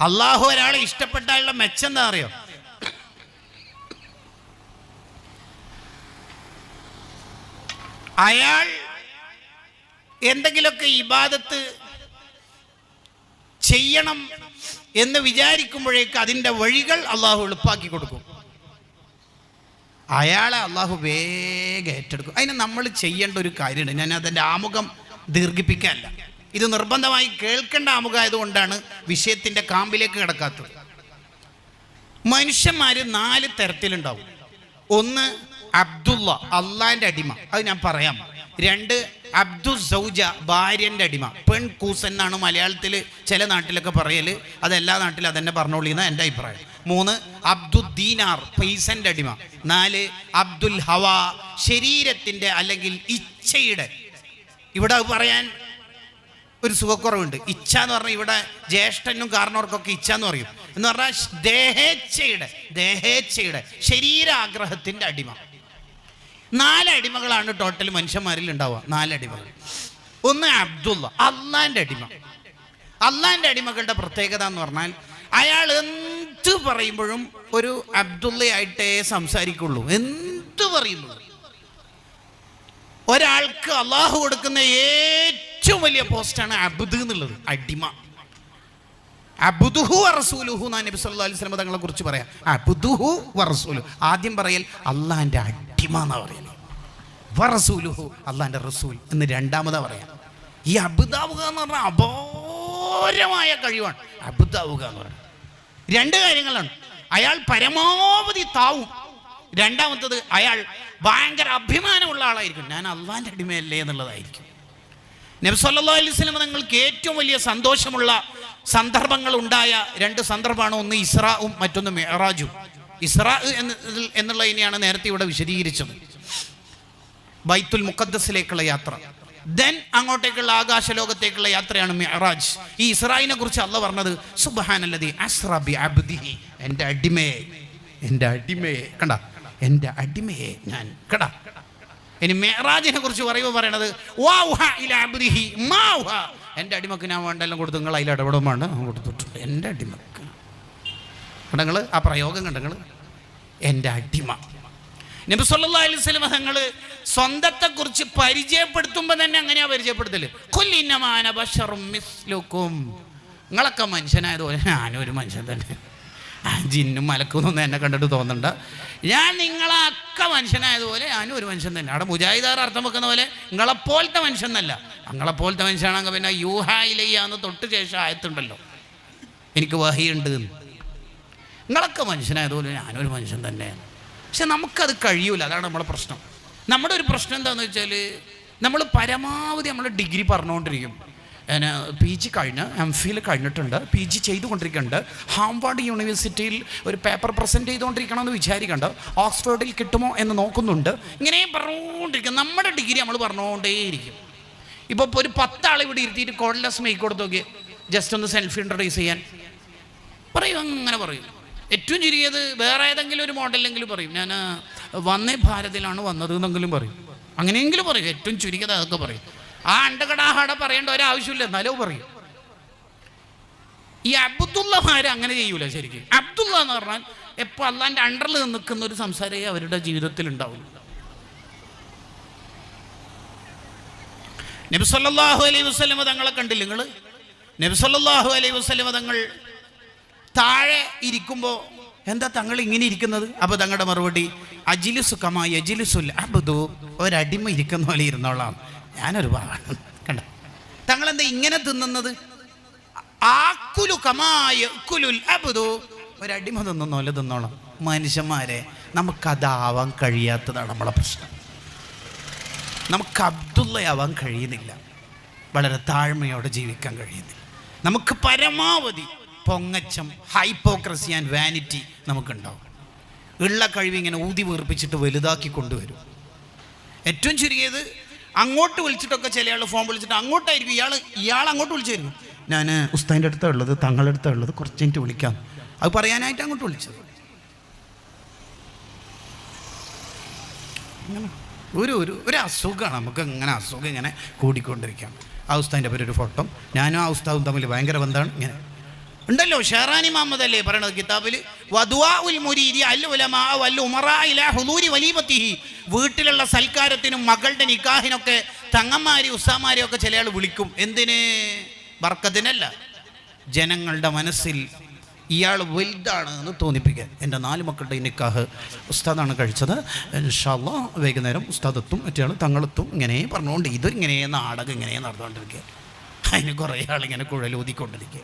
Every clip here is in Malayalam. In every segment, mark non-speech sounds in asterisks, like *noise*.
അള്ളാഹു ഒരാളെ ഇഷ്ടപ്പെട്ടാലുള്ള മെച്ചം എന്താ അറിയോ? അയാൾ എന്തെങ്കിലുമൊക്കെ ഇബാദത്ത് ചെയ്യണം എന്ന് വിചാരിക്കുമ്പോഴേക്ക് അതിന്റെ വഴികൾ അള്ളാഹു എളുപ്പാക്കി കൊടുക്കും. അയാളെ അള്ളാഹു വേഗം ഏറ്റെടുക്കും. അതിന് നമ്മൾ ചെയ്യേണ്ട ഒരു കാര്യമുണ്ട്. ഞാൻ അതിന്റെ ആമുഖം ദീർഘിപ്പിക്കാനല്ല ഇത് നിർബന്ധമായി കേൾക്കേണ്ട ആമുഖമായതുകൊണ്ടാണ് വിഷയത്തിന്റെ കാമ്പിലേക്ക് കിടക്കാത്തത്. മനുഷ്യന്മാർ നാല് തരത്തിലുണ്ടാവും. ഒന്ന് അബ്ദുള്ള അള്ളാന്റെ അടിമ. അത് ഞാൻ പറയാം. രണ്ട് അബ്ദു സൗജ ഭാര്യന്റെ അടിമ. പെൺ കൂസ് എന്നാണ് മലയാളത്തിൽ ചില നാട്ടിലൊക്കെ പറയൽ. അത് എല്ലാ നാട്ടിലും അതന്നെ പറഞ്ഞോളിയെന്ന എന്റെ അഭിപ്രായം. മൂന്ന് അബ്ദു ദീനാർ അടിമ. നാല് അബ്ദുൽ ഹവ ശരീരത്തിന്റെ അല്ലെങ്കിൽ ഇച്ഛയുടെ. ഇവിടെ പറയാൻ ഒരു സുഖക്കുറവുണ്ട്. ഇച്ഛ എന്ന് പറഞ്ഞാൽ ഇവിടെ ജ്യേഷ്ഠനും കാരണവർക്കൊക്കെ ഇച്ഛ എന്ന് പറയും. എന്ന് പറഞ്ഞാൽ ദേഹേച്ഛയുടെ ദേഹേച്ഛയുടെ ശരീരാഗ്രഹത്തിന്റെ അടിമ. നാലടിമകളാണ് ടോട്ടൽ മനുഷ്യന്മാരിൽ ഉണ്ടാവുക. നാലടിമകൾ ഒന്ന് അബ്ദുള്ള അള്ളാന്റെ അടിമ. അള്ളാന്റെ അടിമകളുടെ പ്രത്യേകത എന്ന് പറഞ്ഞാൽ അയാൾ എന്ത് പറയുമ്പോഴും ഒരു അബ്ദുള്ളയായിട്ടേ സംസാരിക്കുള്ളൂ. എന്ത് പറയുമ്പോഴും. ഒരാൾക്ക് അള്ളാഹു കൊടുക്കുന്ന ഏറ്റവും വലിയ പോസ്റ്റാണ് അബുദ് എന്നുള്ളത് അടിമ. അബുദുഹു വറസൂലുഹു എന്നാ നബി സല്ലല്ലാഹു അലൈഹി വസല്ലം തങ്ങളെ കുറിച്ച് പറയാം. അബുദുഹു വറസൂലു ആദ്യം പറയൽ അള്ളാഹിന്റെ അടിമ എന്നാ പറയുന്നത് വറസൂലുഹു അള്ളാഹിന്റെ റസൂൽ എന്ന് രണ്ടാമതാ പറയാം. ഈ അബുദാവുക എന്ന് പറഞ്ഞാൽ അപാരമായ കഴിവാണ്. അബുദാവുക എന്ന് പറയുന്നത് രണ്ട് കാര്യങ്ങളാണ്. അയാൾ പരമാവധി താവും. രണ്ടാമത്തത് അയാൾ ഭയങ്കര അഭിമാനമുള്ള ആളായിരിക്കും. ഞാൻ അള്ളാഹിന്റെ അടിമയല്ലേ എന്നുള്ളതായിരിക്കും. നബി സല്ലല്ലാഹു അലൈഹി വസല്ലം നിങ്ങൾക്ക് ഏറ്റവും വലിയ സന്തോഷമുള്ള സന്ദർഭങ്ങൾ ഉണ്ടായ രണ്ട് സന്ദർഭമാണ്. ഒന്ന് ഇസ്രാവും മറ്റൊന്ന് മെഹറാജും ഇസ്രാ എന്ന് എന്നുള്ള ഇനിയാണ് നേരത്തെ ഇവിടെ വിശദീകരിച്ചത്. ബൈത്തുൽ മുഖദ്ദസിലേക്കുള്ള യാത്ര. ദെൻ അങ്ങോട്ടേക്കുള്ള ആകാശലോകത്തേക്കുള്ള യാത്രയാണ് മെഹറാജ് ഈ ഇസ്രായിനെ കുറിച്ച് അല്ല പറഞ്ഞത് സുബാനല്ലതി അസ്റ ബി അബ്ദിഹി എന്റെ അടിമയെ എന്റെ അടിമയെ. കണ്ട? എന്റെ അടിമയെ ഞാൻ കട ഇനി മെഹറാജിനെ കുറിച്ച് പറയുമ്പോൾ പറയണത് എന്റെ അടിമക്ക് ഞാൻ വേണ്ടെല്ലാം കൊടുത്തു നിങ്ങൾ അതിൽ ഇടപെടും വേണ്ട. കൊടുത്തിട്ടുണ്ട്. എന്റെ അടിമക്ക്. കണ്ടങ്ങൾ ആ പ്രയോഗം കണ്ടങ്ങൾ എന്റെ അടിമ. നബി സ്വന്തത്തെക്കുറിച്ച് അലൈഹി വസല്ലം തങ്ങൾ സ്വന്തത്തെ കുറിച്ച് പരിചയപ്പെടുത്തുമ്പോൾ തന്നെ അങ്ങനെയാണ് പരിചയപ്പെടുത്തൽ. കൊല്ലിന്നമാന ബഷറും മിസ്ലുക്കും. നിങ്ങളൊക്കെ മനുഷ്യനായതുപോലെ ഞാനും ഒരു മനുഷ്യൻ തന്നെ. ജിന്നും മലക്കുന്നൊന്നും എന്നെ കണ്ടിട്ട് തോന്നണ്ട. ഞാൻ നിങ്ങളൊക്കെ മനുഷ്യനായതുപോലെ ഞാനും ഒരു മനുഷ്യൻ തന്നെ. അവിടെ മുജാഹിദാർ അർത്ഥം വെക്കുന്ന പോലെ നിങ്ങളെപ്പോലത്തെ മനുഷ്യൻ എന്നല്ല. നിങ്ങളെപ്പോലത്തെ മനുഷ്യനാണെങ്കിൽ പിന്നെ യൂഹായിലെയ്യാന്ന് തൊട്ട് ശേഷം ആയത്തുണ്ടല്ലോ. എനിക്ക് വഹിയുണ്ട് എന്ന്. നിങ്ങളൊക്കെ മനുഷ്യനായതുപോലെ ഞാനൊരു മനുഷ്യൻ തന്നെയാണ് പക്ഷെ നമുക്കത് കഴിയൂല. അതാണ് നമ്മുടെ പ്രശ്നം. നമ്മുടെ ഒരു പ്രശ്നം എന്താണെന്ന് വെച്ചാൽ നമ്മൾ പരമാവധി നമ്മൾ ഡിഗ്രി പറഞ്ഞുകൊണ്ടിരിക്കും ഞാൻ പി ജി കഴിഞ്ഞ് എം ഫിൽ കഴിഞ്ഞിട്ടുണ്ട്. P G ചെയ്തുകൊണ്ടിരിക്കുന്നുണ്ട്. ഹാംവാർഡ് യൂണിവേഴ്സിറ്റിയിൽ ഒരു പേപ്പർ പ്രസന്റ് ചെയ്തുകൊണ്ടിരിക്കണമെന്ന് വിചാരിക്കുന്നുണ്ട് ഓക്സ്ഫോർഡിൽ കിട്ടുമോ എന്ന് നോക്കുന്നുണ്ട്. ഇങ്ങനെ പറഞ്ഞുകൊണ്ടിരിക്കും. നമ്മുടെ ഡിഗ്രി നമ്മൾ പറഞ്ഞുകൊണ്ടേയിരിക്കും. ഇപ്പോൾ ഒരു പത്താൾ ഇവിടെ ഇരുത്തിയിട്ട് കോഡ്ലെസ് മേക്ക് കൊടുത്ത് നോക്കി ജസ്റ്റ് ഒന്ന് സെൽഫി ഇൻട്രൊഡ്യൂസ് ചെയ്യാൻ. പറയും അങ്ങനെ പറയും. ഏറ്റവും ചുരുങ്ങിയത് വേറെ ഏതെങ്കിലും ഒരു മോഡലെങ്കിലും പറയും. ഞാൻ വന്നേ ഭാരതിലാണ് വന്നത് എന്നെങ്കിലും പറയും. അങ്ങനെയെങ്കിലും പറയും. ഏറ്റവും ചുരുങ്ങിയത് അതൊക്കെ പറയും. ആ അണ്ടകടാഹട പറയേണ്ട ഒരാവശ്യമില്ല എന്നാലോ പറയും. ഈ അബ്ദുള്ളമാര് അങ്ങനെ ചെയ്യൂല ശരിക്കും. അബ്ദുള്ള എന്ന് പറഞ്ഞാൽ എപ്പോൾ അള്ളാന്റെ അണ്ടറിൽ നിൽക്കുന്ന ഒരു സംസാരമേ അവരുടെ ജീവിതത്തിൽ ഉണ്ടാവില്ല നബ്സല്ലാഹു അലൈഹി വസല്ലമ തങ്ങളെ കണ്ടില്ല നിങ്ങൾ നബ്സല്ലാഹു അലൈഹി വസല്ലമ തങ്ങൾ താഴെ ഇരിക്കുമ്പോൾ എന്താ തങ്ങൾ ഇങ്ങനെ ഇരിക്കുന്നത്? അപ്പോൾ തങ്ങളുടെ മറുപടി അജിലുസുഖമായി അജിലുസുൽ അബ്ദു. ഒരടിമ ഇരിക്കുന്ന പോലെ ഇരുന്നോളാം. ഞാനൊരു പാവാണ് കണ്ട? തങ്ങളെന്താ ഇങ്ങനെ തിന്നുന്നത്? ആക്കുലു കമായ ഒരടിമ തിന്നുന്ന പോലെ തിന്നോളാം മനുഷ്യന്മാരെ നമുക്കതാവാൻ കഴിയാത്തതാണ് നമ്മളെ പ്രശ്നം. നമുക്ക് അബ്ദുള്ളയാവാൻ കഴിയുന്നില്ല. വളരെ താഴ്മയോടെ ജീവിക്കാൻ കഴിയുന്നില്ല. നമുക്ക് പരമാവധി പൊങ്ങച്ചം ഹൈപ്പോക്രസി ആൻഡ് വാനിറ്റി നമുക്കുണ്ടാവും. ഉള്ള കഴിവ് ഇങ്ങനെ ഊതി വീർപ്പിച്ചിട്ട് വലുതാക്കി കൊണ്ടുവരും. ഏറ്റവും ചുരുങ്ങിയത് അങ്ങോട്ട് വിളിച്ചിട്ടൊക്കെ ചില ആൾ ഫോൺ വിളിച്ചിട്ട് അങ്ങോട്ടായിരിക്കും ഇയാൾ ഇയാൾ അങ്ങോട്ട് വിളിച്ചായിരുന്നു ഞാൻ ഉസ്താദിന്റെ അടുത്താണ് ഉള്ളത് തങ്ങളുടെ അടുത്താണ് ഉള്ളത് കുറച്ച് മിനിറ്റ് വിളിക്കാം. അത് പറയാനായിട്ട് അങ്ങോട്ട് വിളിച്ചത്. ഒരു ഒരു ഒരു അസുഖമാണ്. നമുക്ക് ഇങ്ങനെ അസുഖം ഇങ്ങനെ കൂടിക്കൊണ്ടിരിക്കാം. ആ ഉസ്താദിന്റെ പേര് ഒരു ഫോട്ടോ. ഞാനും ആ ഉസ്താദും തമ്മിൽ ഭയങ്കര ബന്ധമാണ്. ഇങ്ങനെ ഉണ്ടല്ലോ ഷെഹറാനി മുഹമ്മദ് അല്ലേ പറയണത് കിതാബിൽ ഹുദൂരി വീട്ടിലുള്ള സൽക്കാരത്തിനും മകളുടെ നിക്കാഹിനൊക്കെ തങ്ങന്മാരി ഉസ്താമാരെയും ഒക്കെ ചിലയാൾ വിളിക്കും. എന്തിന്? ബർക്കത്തിനല്ല. ജനങ്ങളുടെ മനസ്സിൽ ഇയാൾ വലുതാണ് എന്ന് തോന്നിപ്പിക്കാൻ. എന്റെ നാല് മക്കളുടെ നിക്കാഹ് ഉസ്താദാണ് കഴിച്ചത്. ഇൻഷാല്ലാ വൈകുന്നേരം ഉസ്താദെത്തും മറ്റേ തങ്ങളെത്തും ഇങ്ങനെ പറഞ്ഞുകൊണ്ട് ഇത് ഇങ്ങനെ നാടകം ഇങ്ങനെ നടന്നുകൊണ്ടിരിക്കുക. അതിന് കുറേ ആളിങ്ങനെ കുഴലൂതിക്കൊണ്ടിരിക്കുക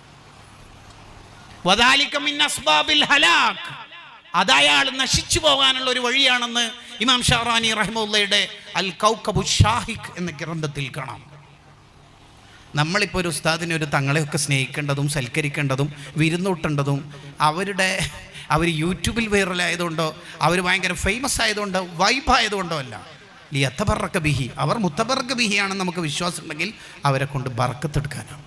വദാലിക മിൻ അസ്ബാബിൽ ഹലാക്ക് അത് അയാൾ നശിച്ചു പോകാനുള്ള ഒരു വഴിയാണെന്ന് ഇമാം ഷാറാനി റഹ്മുള്ളയുടെ അൽ കൗക്കബു ഷാഹിഖ് എന്ന ഗ്രന്ഥത്തിൽ കാണാം. നമ്മളിപ്പോൾ ഒരു ഉസ്താദിനെ ഒരു തങ്ങളെയൊക്കെ സ്നേഹിക്കേണ്ടതും സൽക്കരിക്കേണ്ടതും വിരുന്നൂട്ടേണ്ടതും അവരുടെ അവർ യൂട്യൂബിൽ വൈറലായതുകൊണ്ടോ അവർ ഭയങ്കര ഫേമസ് ആയതുകൊണ്ടോ വൈബ് ആയതുകൊണ്ടോ അല്ല. ലിയത്തബറക്ക ബിഹി അവർ മുത്തബറക്ക ബിഹിയാണെന്ന് നമുക്ക് വിശ്വാസമുണ്ടെങ്കിൽ അവരെ കൊണ്ട് ബർക്കത്തെടുക്കാനാണ്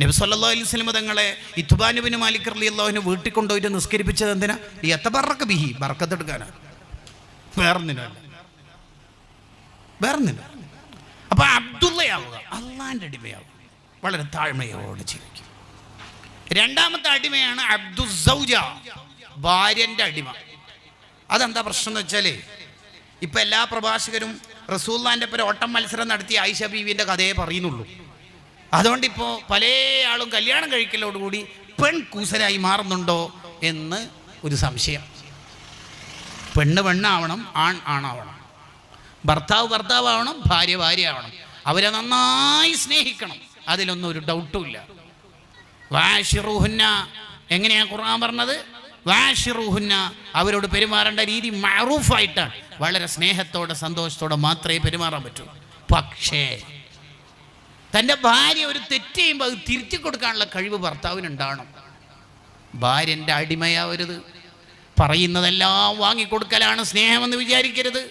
നബി സല്ലല്ലാഹു അലൈഹി വസല്ലം തങ്ങളെ ഇബ്നു മാലിക് റളിയല്ലാഹുവിന് വീട്ടിൽ കൊണ്ടുപോയിട്ട് നിസ്കരിപ്പിച്ചത് എന്തിനാ? ലിയത്തബറക്ക ബിഹി ബർക്കത്തെടുക്കാനാണ് വേറൊന്നിനല്ല വേറൊന്നില്ല അപ്പൊ അബ്ദുള്ളയാവുക അള്ളാന്റെ അടിമയാവുക. വളരെ താഴ്മയോടെ ജീവിക്കും. രണ്ടാമത്തെ അടിമയാണ് അബ്ദുസൗജ ഭാര്യന്റെ അടിമ. അതെന്താ പ്രശ്നം എന്ന് വെച്ചാൽ ഇപ്പൊ എല്ലാ പ്രഭാഷകരും റസൂല്ലാന്റെ പേര് ഓട്ടം മത്സരം നടത്തി ആയിഷ ബീവിന്റെ കഥയെ പറയുന്നുള്ളൂ. അതുകൊണ്ട് ഇപ്പോൾ പല ആളും കല്യാണം കഴിക്കലോടുകൂടി പെൺ കൂസലായി മാറുന്നുണ്ടോ എന്ന് ഒരു സംശയം. പെണ്ണ് പെണ്ണാവണം ആൺ ആണാവണം. ഭർത്താവ് ഭർത്താവാവണം ഭാര്യ ഭാര്യ ആവണം അവരെ നന്നായി സ്നേഹിക്കണം അതിലൊന്നും ഒരു ഡൗട്ടും ഇല്ല. വാഷിറുഹുന്ന എങ്ങനെയാ ഖുർആൻ പറഞ്ഞത്? വാഷിറുഹുന്ന അവരോട് പെരുമാറേണ്ട രീതി മറൂഫായിട്ടാണ് വളരെ സ്നേഹത്തോടെ സന്തോഷത്തോടെ മാത്രമേ പെരുമാറാൻ പറ്റൂ. പക്ഷേ തന്റെ ഭാര്യ ഒരു തെറ്റ് ചെയ്യുമ്പോൾ അത് തിരിച്ചു കൊടുക്കാനുള്ള കഴിവ് ഭർത്താവിനുണ്ടാവണം ഭാര്യന്റെ അടിമയാവരുത്. പറയുന്നതെല്ലാം വാങ്ങിക്കൊടുക്കലാണ് സ്നേഹമെന്ന് വിചാരിക്കരുത്.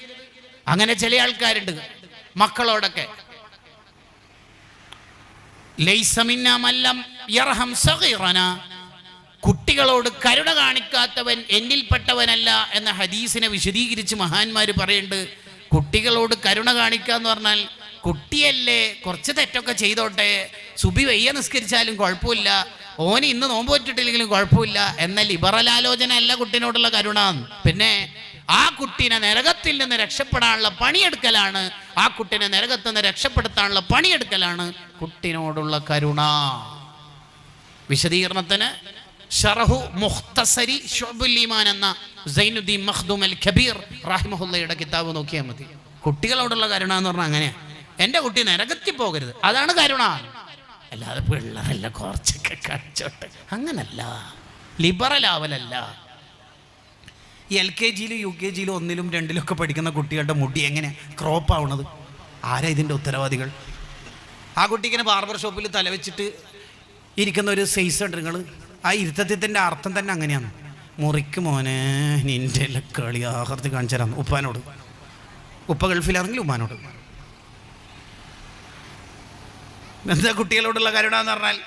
അങ്ങനെ ചില ആൾക്കാരുണ്ട് മക്കളോടൊക്കെ. യർഹം കുട്ടികളോട് കരുണ കാണിക്കാത്തവൻ എന്നിൽപ്പെട്ടവനല്ല എന്ന ഹദീസിനെ വിശദീകരിച്ച് മഹാന്മാർ പറയുന്നുണ്ട് കുട്ടികളോട് കരുണ കാണിക്കുക എന്ന് പറഞ്ഞാൽ കുട്ടിയല്ലേ കുറച്ച് തെറ്റൊക്കെ ചെയ്തോട്ടെ. സുബി വയ്യ നിസ്കരിച്ചാലും കുഴപ്പമില്ല. ഓന് ഇന്ന് നോമ്പ് പറ്റിട്ടില്ലെങ്കിലും കുഴപ്പമില്ല. എന്ന ലിബറൽ ആലോചന അല്ല കുട്ടിനോടുള്ള കരുണ. പിന്നെ ആ കുട്ടീനെ നരകത്തിൽ നിന്ന് രക്ഷപ്പെടാനുള്ള പണിയെടുക്കലാണ്. ആ കുട്ടീനെ നരകത്തിൽ നിന്ന് രക്ഷപ്പെടുത്താനുള്ള പണിയെടുക്കലാണ് കുട്ടിനോടുള്ള കരുണ. വിശദീകരണത്തിന് ഷറഹു മുഖ്തസരി ഷുബുല്ലിമാൻ എന്ന സൈനുദ്ദീൻ മഖ്ദൂം അൽ കബീർ റഹിമഹുല്ലയുടെ കിതാബ് നോക്കിയാൽ മതി. കുട്ടികളോടുള്ള കരുണ എന്ന് പറഞ്ഞാൽ അങ്ങനെയാ. എന്റെ കുട്ടി നരകത്തിൽ പോകരുത്. അതാണ് കരുണ. അല്ലാതെ പിള്ളേരല്ല കുറച്ചൊക്കെ കഴിച്ചോട്ടെ അങ്ങനല്ല. ലിബറൽ ആവലല്ല. എൽ കെ ജിയിലും യു കെ ജിയിലും ഒന്നിലും രണ്ടിലും ഒക്കെ പഠിക്കുന്ന കുട്ടികളുടെ മുടി എങ്ങനെ ക്രോപ്പ് ആവണത്? ആരാ ഇതിന്റെ ഉത്തരവാദികൾ? ആ കുട്ടിക്കിനെ ബാർബർ ഷോപ്പിൽ തലവെച്ചിട്ട് ഇരിക്കുന്ന ഒരു സൈസ് ഉണ്ട് നിങ്ങൾ ആ ഇരുത്തത്തിന്റെ അർത്ഥം തന്നെ അങ്ങനെയാണ്. മുറിക്ക് മോനെ നിന്റെ കളി ആഹർത്തി കാണിച്ചു തരാം ഉപ്പാനോട്. ഉപ്പ ഗൾഫിലാണെങ്കിൽ ഉമ്മാനോട്. എന്താ കുട്ടികളോടുള്ള കരുണ എന്ന് പറഞ്ഞാൽ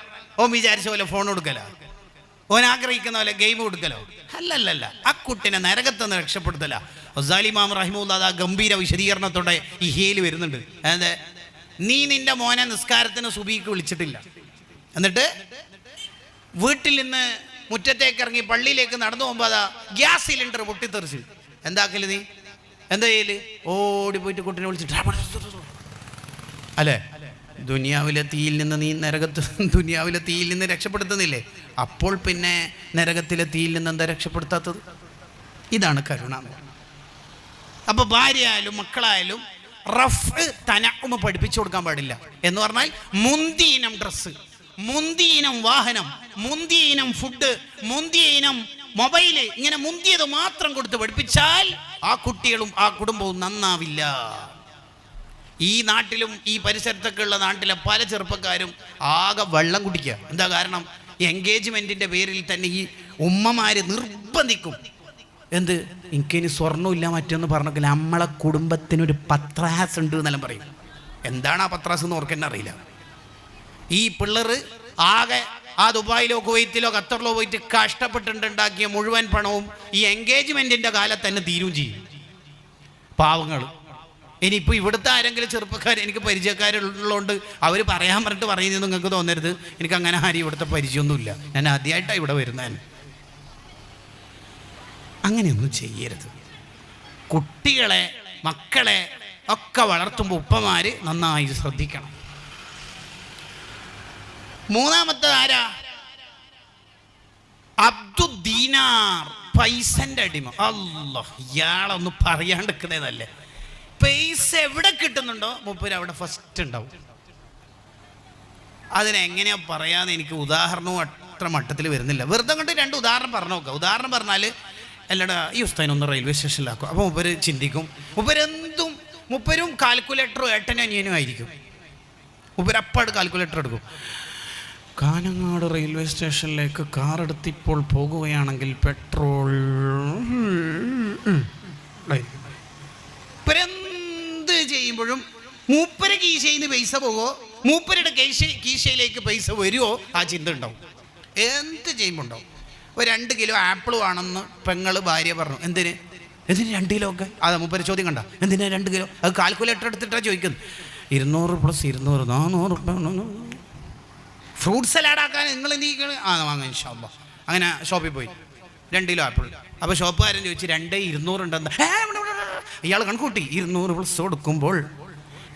ഓൻ വിചാരിച്ച പോലെ ഫോൺ കൊടുക്കല. ഓൻ ആഗ്രഹിക്കുന്ന പോലെ ഗെയിം കൊടുക്കലോ. അല്ലല്ലല്ല ആ കുട്ടിനെ നരകത്തുനിന്ന് രക്ഷപ്പെടുത്തല. ഒസാലിമാം റഹിമുല്ല ആ ഗംഭീര വിശദീകരണത്തോടെ ഹേൽ വരുന്നുണ്ട്. അതായത് നീ നിന്റെ മോനെ നിസ്കാരത്തിന് സുബീക്ക് വിളിച്ചിട്ടില്ല. എന്നിട്ട് വീട്ടിൽ നിന്ന് മുറ്റത്തേക്ക് ഇറങ്ങി പള്ളിയിലേക്ക് നടന്നു പോകുമ്പോൾ അതാ ഗ്യാസ് സിലിണ്ടർ പൊട്ടിത്തെറിച്ച്. എന്താക്കൽ നീ? എന്താ ചെയ്യൽ? ഓടി പോയിട്ട് കുട്ടിനെ വിളിച്ചിട്ട് അല്ലേ? ദുനിയാവിലെ തീയിൽ നിന്ന് നീ നരകത്ത് *laughs* ദുനിയാവിലെ തീയിൽ നിന്ന് രക്ഷപ്പെടുത്തുന്നില്ലേ? അപ്പോൾ പിന്നെ നരകത്തിലെ തീയിൽ നിന്ന് എന്താ രക്ഷപ്പെടുത്താത്തത്? ഇതാണ് കരുണ അപ്പോൾ ഭാര്യയായാലും മക്കളായാലും റഫ് തനക്കുമ പഠിപ്പിച്ചു കൊടുക്കാൻ പാടില്ല. എന്ന് പറഞ്ഞാൽ മുന്തിയിനം ഡ്രസ്സ് മുന്തിയിനം വാഹനം മുന്തിയിനം ഫുഡ് മുന്തിയിനം മൊബൈൽ ഇങ്ങനെ മുന്തിയത് മാത്രം കൊടുത്ത് പഠിപ്പിച്ചാൽ ആ കുട്ടികളും ആ കുടുംബവും നന്നാവില്ല. ഈ നാട്ടിലും ഈ പരിസരത്തൊക്കെ ഉള്ള നാട്ടിലെ പല ചെറുപ്പക്കാരും ആകെ വെള്ളം കുടിക്കുക. എന്താ കാരണം? എൻഗേജ്മെന്റിന്റെ പേരിൽ തന്നെ ഈ ഉമ്മമാര് നിർബന്ധിക്കും. എന്ത്? എനിക്കിനി സ്വർണമില്ല മറ്റൊന്ന് പറഞ്ഞെങ്കിൽ നമ്മളെ കുടുംബത്തിനൊരു പത്രാസ് ഉണ്ട് എന്നെല്ലാം പറയും. എന്താണ് ആ പത്രാസ് എന്ന് ഓർക്കെന്നെ അറിയില്ല. ഈ പിള്ളേർ ആകെ ആ ദുബായിലോ കുവൈത്തിലോ ഖത്തറിലോ പോയിട്ട് കഷ്ടപ്പെട്ടിട്ടുണ്ടാക്കിയ മുഴുവൻ പണവും ഈ എൻഗേജ്മെന്റിന്റെ കാലത്ത് തന്നെ തീരും ചെയ്യും. പാവങ്ങൾ ഇനിയിപ്പോൾ ഇവിടുത്തെ ആരെങ്കിലും ചെറുപ്പക്കാർ എനിക്ക് പരിചയക്കാരുള്ളതുകൊണ്ട് അവർ പറയാൻ പറഞ്ഞിട്ട് പറയുന്നത് നിങ്ങൾക്ക് തോന്നരുത്. എനിക്ക് അങ്ങനെ ആരും ഇവിടുത്തെ പരിചയമൊന്നുമില്ല. ഞാൻ ആദ്യമായിട്ടാണ് ഇവിടെ വരുന്നത് അങ്ങനെയൊന്നും ചെയ്യരുത്. കുട്ടികളെ മക്കളെ ഒക്കെ വളർത്തുമ്പോൾ ഉപ്പമാർ നന്നായി ശ്രദ്ധിക്കണം. മൂന്നാമത്തെ ആരാ? അബ്ദുദ്ദീനാർ പൈസന്റെ അടിമ. അല്ലോ ഇയാളൊന്നും പറയാണ്ടിരിക്കുന്നതല്ലേ പൈസ എവിടെ കിട്ടുന്നുണ്ടോ മൂപ്പര് അവിടെ ഫസ്റ്റ് ഉണ്ടാവും അതിനെങ്ങനെയാ പറയാന്ന് എനിക്ക് ഉദാഹരണവും അത്ര മട്ടത്തിൽ വരുന്നില്ല വെറുതെ കൊണ്ട് രണ്ട് ഉദാഹരണം പറഞ്ഞു നോക്കുക ഉദാഹരണം പറഞ്ഞാൽ അല്ലടാ ഈ ഉസ്താനൊന്ന് റെയിൽവേ സ്റ്റേഷനിലാക്കും അപ്പോൾ മുപ്പര് ചിന്തിക്കും മുപ്പരെന്തും മുപ്പരും കാൽക്കുലേറ്ററും ഏട്ടനും അനിയനും ആയിരിക്കും മുപ്പരപ്പാട് കാൽക്കുലേറ്റർ എടുക്കും കാനങ്ങാട് റെയിൽവേ സ്റ്റേഷനിലേക്ക് കാർ എടുത്തിപ്പോൾ പോകുകയാണെങ്കിൽ പെട്രോൾ എന്ത് ചെയ്യുമ്പോഴും മൂപ്പര കീശയിൽ നിന്ന് പൈസ പോകുമോ മൂപ്പരുടെ കീശ കീശയിലേക്ക് പൈസ വരുമോ ആ ചിന്ത ഉണ്ടാവും. എന്ത് ചെയ്യുമ്പോൾ ഒരു രണ്ട് കിലോ ആപ്പിൾ വേണമെന്ന് പെങ്ങൾ ഭാര്യ പറഞ്ഞു. എന്തിന്? എന്തിന് രണ്ട് കിലോ ഒക്കെ? അതാ മൂപ്പര് ചോദ്യം കണ്ട. എന്തിനാ രണ്ട് കിലോ? അത് കാൽക്കുലേറ്റർ എടുത്തിട്ടാണ് ചോദിക്കുന്നത്. ഇരുന്നൂറ് പ്ലസ് ഇരുന്നൂറ് നാനൂറ് ഫ്രൂട്ട് സലാഡ് ആക്കാൻ നിങ്ങൾ എന്ത് ആ വാങ്ങാൻ ഷോപ്പ അങ്ങനെ ഷോപ്പിൽ പോയി. രണ്ട് കിലോ ആപ്പിൾ അപ്പോൾ ഷോപ്പുകാരൻ ചോദിച്ചു രണ്ട് ഇരുന്നൂറുണ്ടെന്ന് ഇയാൾ കണക്കൂട്ടി ഇരുന്നൂറ് പ്ലസ് കൊടുക്കുമ്പോൾ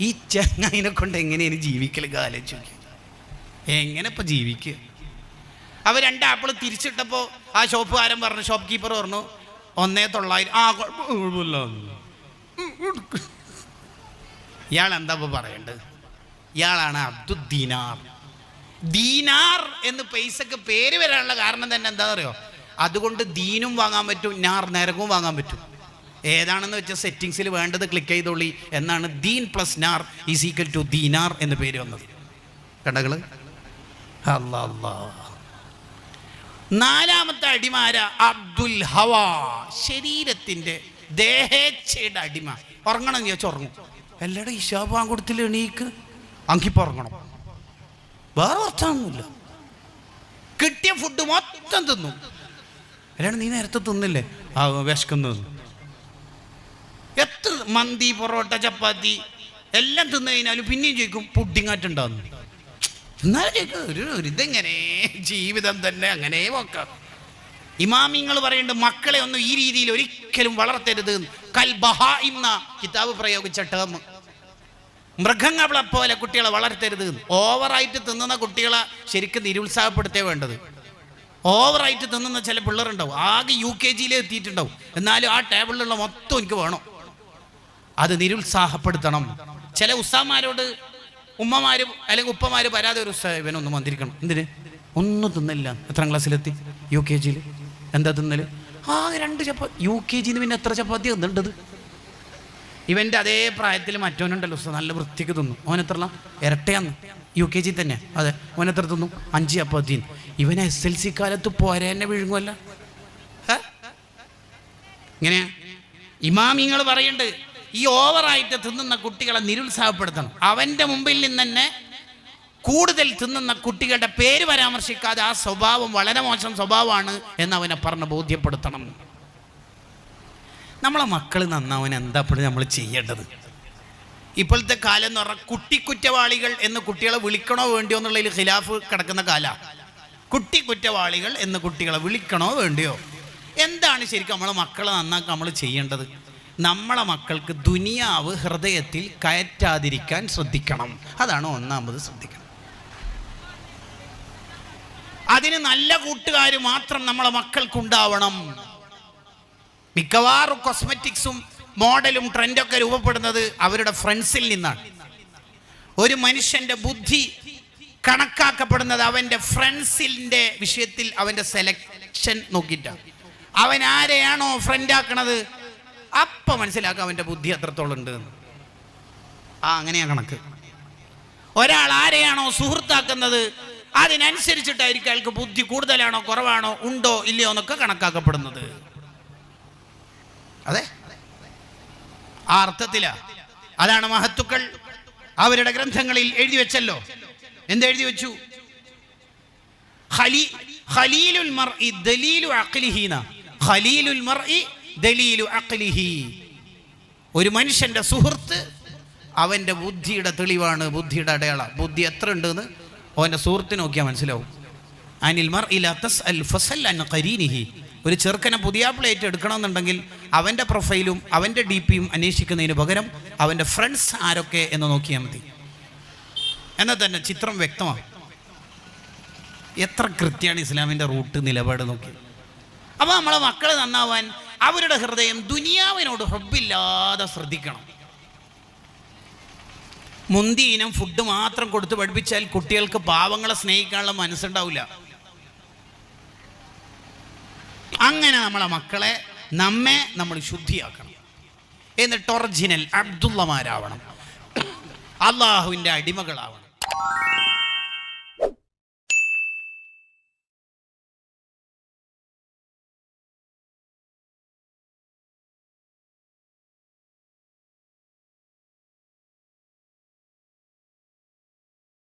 ഈ ചെങ്ങായിനെ കൊണ്ട് എങ്ങനെയാണ് ജീവിക്കൽ കാലിച്ചു എങ്ങനെ ഇപ്പം ജീവിക്കുക അവർ രണ്ട് ആപ്പിൾ തിരിച്ചിട്ടപ്പോൾ ആ ഷോപ്പുകാരൻ പറഞ്ഞു ഷോപ്പ് കീപ്പർ പറഞ്ഞു ഒന്നേ തൊള്ളായിരം ആ കുഴപ്പമില്ല. ഇയാൾ എന്താ ഇപ്പോൾ പറയേണ്ടത് ഇയാളാണ് അബ്ദുദ്ദീനാർ. ദീനാർ എന്ന് പൈസക്ക് പേര് വരാനുള്ള കാരണം തന്നെ എന്താണെന്നറിയോ? അതുകൊണ്ട് ദീനും വാങ്ങാൻ പറ്റും നാർ നരകവും വാങ്ങാൻ പറ്റും. ഏതാണെന്ന് വെച്ചാൽ സെറ്റിങ്സിൽ വേണ്ടത് ക്ലിക്ക് ചെയ്തോളി എന്നാണ് ദീൻ പ്ലസ് നാർ ഈസ് ഈക്വൽ ടു ദീനാർ എന്ന് പേര് വന്നത്. കണ്ടകൾ അല്ലാ അല്ലാ. നാലാമത്തെ അടിമാര അബ്ദുൽ ഹവാ. ശരീരത്തിന്റെ ദേഹേച്ഛയുടെ അടിമ. ഉറങ്ങണം എന്ന് ചോദിച്ചാൽ ഉറങ്ങും. എല്ലാവരും ഇഷാബാൻ കൊടുത്തില്ല എണീക്ക്? അങ്കിപ്പോൾ ഉറങ്ങണം വേറെ വർത്താനൊന്നുമില്ല. കിട്ടിയ ഫുഡ് മൊത്തം തിന്നു. അല്ലാണ്ട് നീ നേരത്തെ തിന്നില്ലേ? ആ വിശക്കുന്നു. എത്ര മന്തി പൊറോട്ട ചപ്പാത്തി എല്ലാം തിന്നു കഴിഞ്ഞാലും പിന്നെയും ചോദിക്കും പുഡിങ്ങായിട്ടുണ്ടാകുന്നു എന്നാലും ചോദിക്കും ഒരു ഒരു ഇതെങ്ങനെ? ജീവിതം തന്നെ അങ്ങനെ നോക്കാം ഇമാമിങ്ങൾ പറയുന്നുണ്ട് മക്കളെ ഒന്നും ഈ രീതിയിൽ ഒരിക്കലും വളർത്തരുത്. കൽ ബഹാ ഇന്ന കിതാബ് പ്രയോഗിച്ച ടേം മൃഗങ്ങളെ പോലെ കുട്ടികളെ വളർത്തരുത്. ഓവറായിട്ട് തിന്നുന്ന കുട്ടികളെ ശരിക്കും നിരുത്സാഹപ്പെടുത്തേ വേണ്ടത്. ഓവറായിട്ട് തിന്നുന്ന ചില പിള്ളേരുണ്ടാവും. ആകെ യു കെ ജിയിലേ എത്തിയിട്ടുണ്ടാവും. എന്നാലും ആ ടേബിളിലുള്ള മൊത്തം എനിക്ക് വേണം. അത് നിരുത്സാഹപ്പെടുത്തണം. ചില ഉസ്താമാരോട് ഉമ്മമാര് അല്ലെങ്കിൽ ഉപ്പമാര് പരാതി ഒരു ഉസ്താ ഇവനൊന്ന് വന്നിരിക്കണം. എന്തിന്? ഒന്നും തിന്നില്ല. എത്ര ക്ലാസ്സിലെത്തി? യു കെ ജിയിൽ എന്താ തിന്നൽ? ആ രണ്ട് ചപ്പാത്തി യു കെ ജിന്ന് പിന്നെ എത്ര ചപ്പാത്തി തിന്നേണ്ടത്? ഇവന്റെ അതേ പ്രായത്തിൽ മറ്റവനുണ്ടല്ലോ ഉസ്താ നല്ല വൃത്തിക്ക് തിന്നു. അവൻ എത്ര ഇരട്ടയാന്ന്. യു കെ ജി തന്നെ. അതെ. ഓൻ എത്ര തിന്നു? അഞ്ച് ചപ്പാത്തി ഇവൻ എസ് എൽ സി കാലത്ത് പോരെ തന്നെ വിഴുങ്ങുമല്ല? ഇങ്ങനെ ഇമാമിങ്ങൾ പറയുന്നുണ്ട് ഈ ഓവറായിട്ട് തിന്നുന്ന കുട്ടികളെ നിരുത്സാഹപ്പെടുത്തണം. അവന്റെ മുമ്പിൽ നിന്ന് തന്നെ കൂടുതൽ തിന്നുന്ന കുട്ടികളുടെ പേര് പരാമർശിക്കാതെ ആ സ്വഭാവം വളരെ മോശം സ്വഭാവമാണ് എന്ന് അവനെ പറഞ്ഞ് ബോധ്യപ്പെടുത്തണം. നമ്മളെ മക്കൾ നന്നാവാൻ എന്താ നമ്മൾ ചെയ്യേണ്ടത്? ഇപ്പോഴത്തെ കാലം എന്ന് പറഞ്ഞാൽ കുട്ടി കുറ്റവാളികൾ എന്ന് കുട്ടികളെ വിളിക്കണോ വേണ്ടിയോ എന്നുള്ളതിൽ ഖിലാഫ് കിടക്കുന്ന കാല. കുട്ടി കുറ്റവാളികൾ എന്ന് കുട്ടികളെ വിളിക്കണോ വേണ്ടിയോ? എന്താണ് ശരിക്കും നമ്മളെ മക്കളെ നന്നാക്കാൻ നമ്മൾ ചെയ്യേണ്ടത്? നമ്മളെ മക്കൾക്ക് ദുനിയാവ് ഹൃദയത്തിൽ കയറ്റാതിരിക്കാൻ ശ്രദ്ധിക്കണം. അതാണ് ഒന്നാമത് ശ്രദ്ധിക്കണം. അതിന് നല്ല കൂട്ടുകാർ മാത്രം നമ്മളെ മക്കൾക്കുണ്ടാവണം. മിക്കവാറും കോസ്മെറ്റിക്സും മോഡലും ട്രെൻഡൊക്കെ രൂപപ്പെടുന്നത് അവരുടെ ഫ്രണ്ട്സിൽ നിന്നാണ്. ഒരു മനുഷ്യന്റെ ബുദ്ധി കണക്കാക്കപ്പെടുന്നത് അവന്റെ ഫ്രണ്ട്സിന്റെ വിഷയത്തിൽ അവന്റെ സെലക്ഷൻ നോക്കിയിട്ടാണ്. അവൻ ആരെയാണോ ഫ്രണ്ട് ആക്കണത്? അപ്പം മനസ്സിലാക്കുക അവന്റെ ബുദ്ധി എത്രത്തോളം ഉണ്ട് ആ അങ്ങനെയാ കണക്ക്. ഒരാൾ ആരെയാണോ സുഹൃത്താക്കുന്നത് അതിനനുസരിച്ചിട്ടായിരിക്കും അയാൾക്ക് ബുദ്ധി കൂടുതലാണോ കുറവാണോ ഉണ്ടോ ഇല്ലയോ എന്നൊക്കെ കണക്കാക്കപ്പെടുന്നത്. അതെ? ആ അർത്ഥത്തിലാ. അതാണ് മഹത്തുക്കൾ അവരുടെ ഗ്രന്ഥങ്ങളിൽ എഴുതി വെച്ചല്ലോ. എന്തെഴുതി വെച്ചു? ഖലീ- ഖലീലുൽ മർഇ ദലീലു അഖ്ലിഹീന. ഖലീലുൽ മർഇ ദലീലു അഖ്ലിഹി. ഒരു മനുഷ്യന്റെ സുഹൃത്ത് അവന്റെ ബുദ്ധിയുടെ തെളിവാണ് ബുദ്ധിയുടെ അടയാള. ബുദ്ധി എത്ര ഉണ്ടെന്ന് അവന്റെ സുഹൃത്ത് നോക്കിയാൽ മനസ്സിലാവും. അനിൽ മർ ഇല അൽ ഫസൽ അൻ ഒരു ചെറുക്കനെ പുതിയ പ്ലേറ്റ് എടുക്കണമെന്നുണ്ടെങ്കിൽ അവന്റെ പ്രൊഫൈലും അവന്റെ ഡി പിയും അന്വേഷിക്കുന്നതിന് പകരം അവന്റെ ഫ്രണ്ട്സ് ആരൊക്കെ എന്ന് നോക്കിയാൽ മതി. എന്നാൽ തന്നെ ചിത്രം വ്യക്തമാണ് എത്ര കൃത്യമാണ് ഇസ്ലാമിന്റെ റൂട്ട് നിലപാട് നോക്കി അപ്പോൾ നമ്മളെ മക്കൾ നന്നാവാൻ അവരുടെ ഹൃദയം ദുനിയാവിനോട് ഹബ്ബില്ലാതെ ശ്രദ്ധിക്കണം. മുന്തി ഇനം ഫുഡ് മാത്രം കൊടുത്ത് പഠിപ്പിച്ചാൽ കുട്ടികൾക്ക് പാവങ്ങളെ സ്നേഹിക്കാനുള്ള മനസ്സുണ്ടാവില്ല. അങ്ങനെ നമ്മളെ മക്കളെ നമ്മെ നമ്മൾ ശുദ്ധിയാക്കണം. എന്നിട്ട് ഒറിജിനൽ അബ്ദുള്ളമാരാവണം. അള്ളാഹുവിന്റെ അടിമകളാവണം.